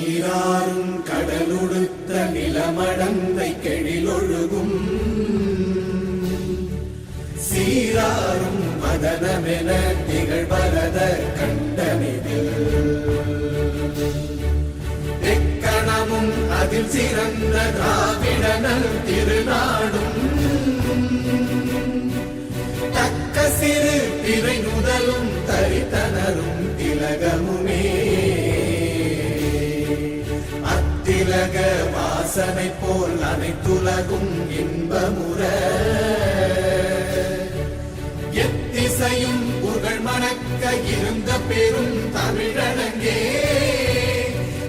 நீராறும் கடலுடுத்த நிலமடந்தை கெழிலொழுகும். சீராறும் மதனமென திகழ்வரத கண்டனிதில். எக்கணமும் அதில் சிறந்த திராவிடனல் திருநாடும். தக்க சிறு திரை நுதலும் தரித்தனரும். அரசனை போல் அனைத்துலகும் இன்பமுற எத்திசையும் புகழ் மணக்க இருந்த பெரும் தமிழடங்கே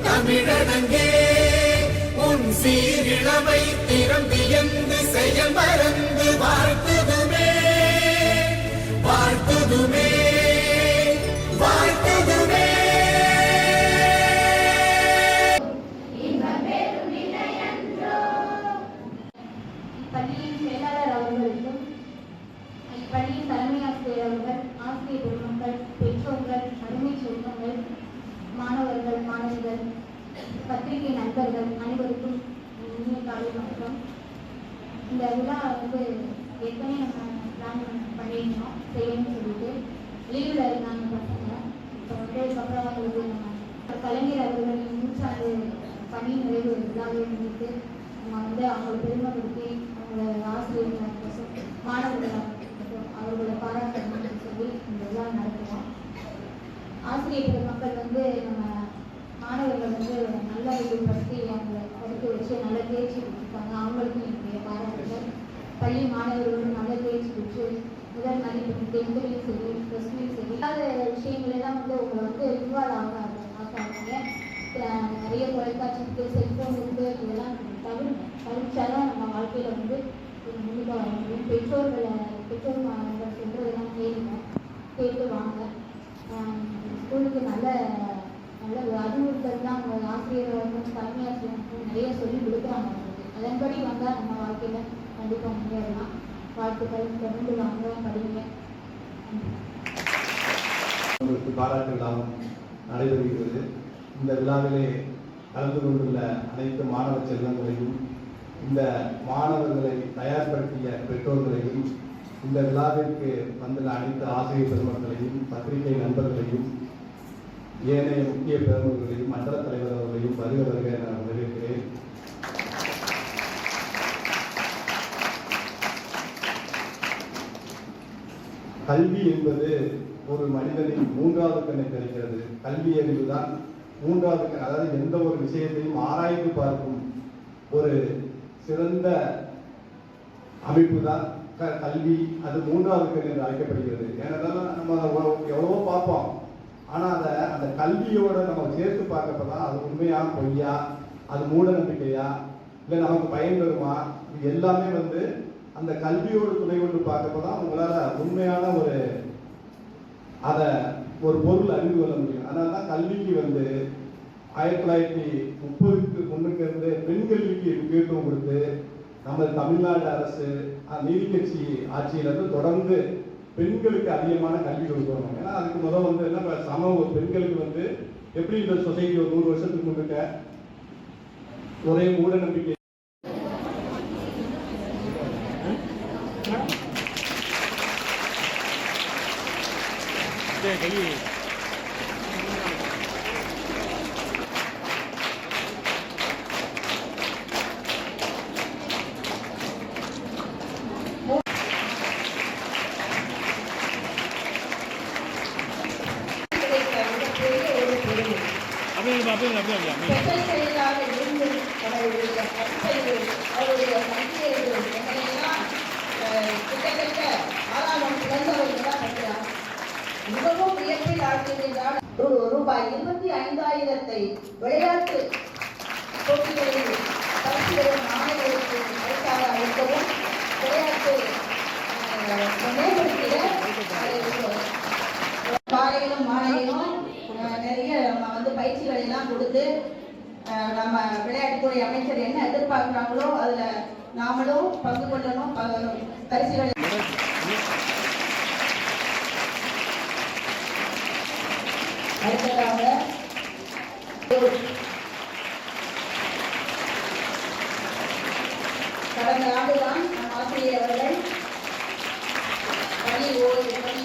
தமிழடங்கே உன் சீரிழமை திறம்பியந்து இந்த விழா வந்து ஏற்கனவே நம்ம பிளான் பண்ணியிருந்தோம். செய்யணும்னு சொல்லிட்டு லீவில் இருந்தாங்க பசங்க. இப்போ வந்து அதுக்கப்புறம் அவங்களுக்கு நம்ம கலைஞர் அவர்களின் நூற்றாண்டு பணி நிறைவு விழாவே முடித்து நம்ம வந்து அவங்களை பெருமைப்படுத்தி அவங்களோட ஆசிரியர்கள் மாணவர்களாக இருக்கட்டும் அவர்களை பாராட்டணும்னு சொல்லி இந்த விழா நடத்துவோம் ஆசிரியர் பெருமக்கள் வந்து நம்ம மாணவர்கள் வந்து நல்ல வழிப்படுத்தி அவங்களை படிக்க வச்சு நல்ல தேர்ச்சி கொடுத்துருக்காங்க அவங்களுக்கும் என்னுடைய பாராட்டுகள் பள்ளி மாணவர்களும் நல்ல தேர்ச்சி பெற்று முதல் மதிப்பெண் டென்த்லையும் சரி ப்ளஸ்லையும் சரி இல்லாத விஷயங்களெல்லாம் வந்து உங்களை வந்து இன்வால்வ் ஆகாது. ஆகாதீங்க நிறைய தொலைக்காட்சி இருக்குது செல்ஃபோன் இருக்குது இதெல்லாம் தவிர தவிர்த்தாதான் நம்ம வாழ்க்கையில் வந்து முன்னுக்கு வர முடியும். பெற்றோர்களை பெற்றோர் மாணவர்கள் சொல்கிறதெல்லாம் கேளுங்க கேட்டு வாங்க. ஸ்கூலுக்கு நல்ல நல்ல அறிவுறுத்தல் தான் அவங்க ஆசிரியர் வந்து தலைமை ஆசிரியர் நிறைய சொல்லி கொடுக்குறாங்க. அதன்படி வந்தால் நம்ம வாழ்க்கையில் வாழ்த்துக்கள் தொடர்ந்து வாங்க படிங்க. உங்களுக்கு பாராட்டு விழாவும் நடைபெறுகிறது. இந்த விழாவிலே கலந்து கொண்டுள்ள அனைத்து மாணவ செல்வங்களையும் இந்த மாணவர்களை தயார்படுத்திய பெற்றோர்களையும் இந்த விழாவிற்கு வந்துள்ள அனைத்து ஆசிரியர் பெருமக்களையும் பத்திரிகை நண்பர்களையும் ஏனைய முக்கிய பெருமக்களையும் மண்டல தலைவர் அவர்களையும் வருக வருக நான் வரவேற்கிறேன். கல்வி என்பது ஒரு மனிதனின் மூன்றாவது கண்ணை தெரிகிறது. கல்வி அறிவு தான் மூன்றாவது கண் அதாவது எந்த ஒரு விஷயத்தையும் ஆராய்ந்து பார்க்கும் ஒரு சிறந்த அமைப்பு தான் க- கல்வி. அது மூன்றாவது கண் என்று அழைக்கப்படுகிறது. ஏன்னா நம்ம எவ்வளவோ பார்ப்போம். ஆனால் அதை அந்த கல்வியோட நம்ம சேர்த்து பார்க்கப்ப தான் அது உண்மையா பொய்யா அது மூட நம்பிக்கையா இல்லை நமக்கு பயன் வருமா இது எல்லாமே வந்து அந்த கல்வியோடு துணை கொண்டு பார்க்கப்போ தான் உங்களால் உண்மையான ஒரு அதை ஒரு பொருள் அறிந்து கொள்ள முடியும். அதனால தான் கல்விக்கு வந்து ஆயிரத்தி தொள்ளாயிரத்தி முப்பதுக்கு முன்னுக்கு இருந்து பெண் கல்விக்கு முக்கியத்துவம் கொடுத்து நம்ம தமிழ்நாடு அரசு நீதி நீதிக்கட்சி ஆட்சியிலிருந்து தொடர்ந்து பெண்களுக்கு அதிகமான கல்வி கொடுக்கணும். ஏன்னா அதுக்கு முதல் வந்து என்ன இப்ப சம பெண்களுக்கு வந்து எப்படி இந்த சொசைட்டி ஒரு நூறு வருஷத்துக்கு முன்னுக்க ஒரே மூட நம்பிக்கை ஸ்பெஷல் செயலாக இருந்து அவருடைய கற்பனைகள், அவருடைய சந்தேகங்கள் எங்களையெல்லாம் அஹ், விளையாட்டு போட்டிகளில் பரிசு மாணவர்களுக்கு பரிசாக அளிக்கவும் விளையாட்டு அஹ், மேம்படுத்திட காலையிலும் மாலையிலும் நிறைய நம்ம வந்து பயிற்சிகள் எல்லாம் கொடுத்து அஹ், நம்ம விளையாட்டுத்துறை அமைச்சர் என்ன எதிர்பார்க்குறாங்களோ அதுல நாமளும் பங்கு கொள்ளணும் ப- பரிசுகளை அடுத்ததாக கடந்த ஆண்டுதான் நம் ஆசிரியர் அவர்கள் பணி ஓய்வு பணி